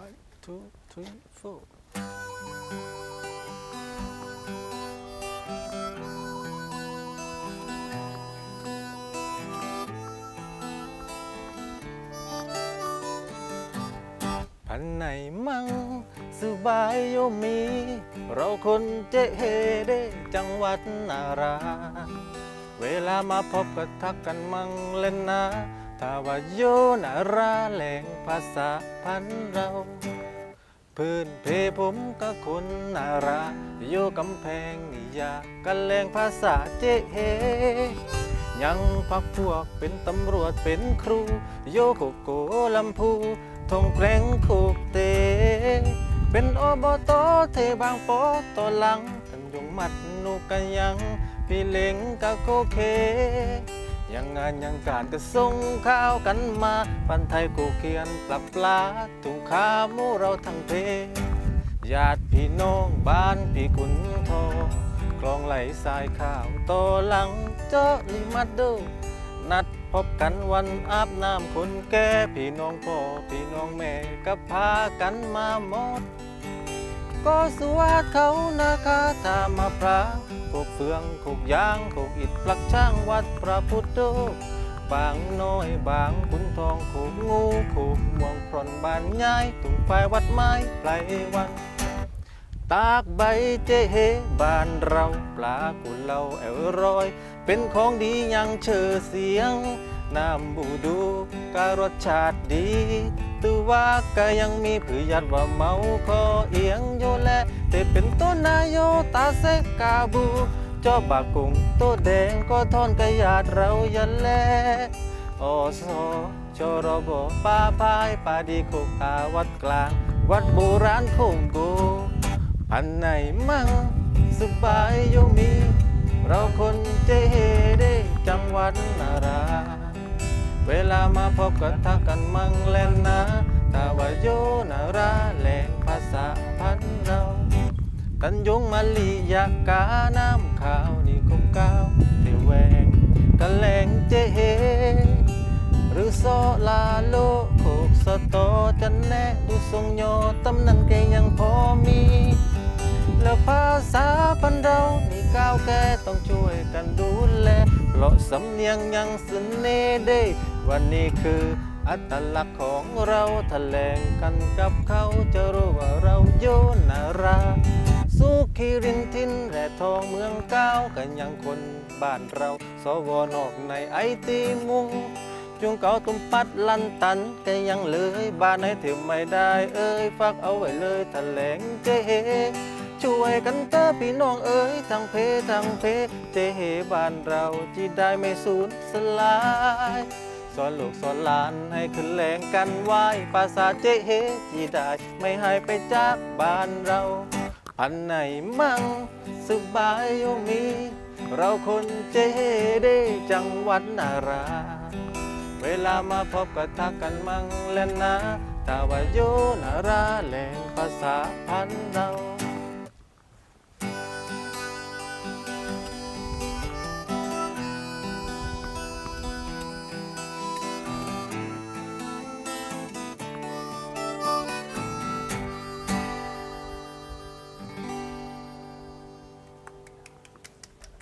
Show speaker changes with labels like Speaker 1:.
Speaker 1: One, two, three, four. พันไหนมั่งสบายโยมี เราคนเจเฮเดจังหวัดนารา เวลามาพบก็ทักกันมั่งเล่นนะ ถ้าว่าโยนาราแหล่งภาษาพันเรา พื้นเพผมก็คนนาราโยกำแพงนี่ยากันแหล่งภาษาเจเฮยังพักพวกเป็นตำรวจเป็นครู โยโกโกลำพูทงแกล้งโคกเต เป็นอบตเทบางปอตอหลังกันยงมัดนูกันยัง พี่เล็งกะโกเค ยังงานยังการก็ส่งข้าวกันมาปันไทยกูเขียนปรับปลาถุงขาหมูเราทั้งเพญาติพี่น้องบ้านพี่กุนทองคลองไหลสายข้าวโตอหลังเจาะลิมัดดูนัดพบกันวันอาบน้ำคนแก่พี่น้องพ่อพี่น้องแม่ก็พากันมาหมด ก็สวาดเขานาคาตามาพร้าว โคกเฟืองโคกยางโคกอิฐปลักช่างวัดพระพุทธรูปบางน้อยบางขุนทองโคกงูโคกม่วงพรอนบานย้ายตุ่มไฟวัดไม้ไพลวัน ตากใบเจเฮบานเราปลากุเลาแอวรอย เป็นของดียังเชื่อเสียงน้ำบูดูการสชาติดีตือว่าก็ยังมีผือยัดว่าเมาคอเอียงโยแลแต่เป็นต้น นายโยตาเซกาบูจอบากุงโตแดงก็ทอนกระยาดเรายันแลอสชรโบป้าพายปาดีโคกตาวัดกลาง วัดโบราณคงโกพันไหนมั่งสบายโยมี เราคนเจเฮเดจังหวัดนารา เวลามาพบก็ทักกันมั่งแล่นนะถ้าว่าโยนาราแหล่ง นยงมาลียากาน้ำขาวนี่คงก้าวเทแวงกันแหลงเจเฮหรือโซลาโลโคกสตอจันแน่ดูทรงโยตำนั้นแกยังพอมี แล้วภาษาพันเรานี่ก้าวแก่ต้องช่วยกันดูแลเพราะสำเนียงยังสเน่ได้วันนี้คืออัตลักษณ์ของเราแถลงกันกับเขาเรา คีรินทินแร่ทองเมืองเก้าวกันยังคนบ้านเรา สวนอกในไอตีมุงจุงเก่าตุ้มปัดลันตันก็ยังเลยบ้านให้ถึงไม่ได้ เอ้ยฝากเอาไว้เลยแถลงเจช่วยกันเตอพี่น้องเอ้ยทั้งเพทั้งเพเจเฮบ้านเราที่ได้ไม่สูญสลายสอนลูกสอนหลานให้ขึ้นแรงกันไหวภาษาเจเฮที่ได้ไม่หายไปจากบ้านเรา พันไหนมั่งสบายโยมี เราคนเจเดจังหวัดนารา เวลามาพบก็ทักกันมั่งแลนนะ แต่ว่าโยนาราแหล่งภาษาพันเรา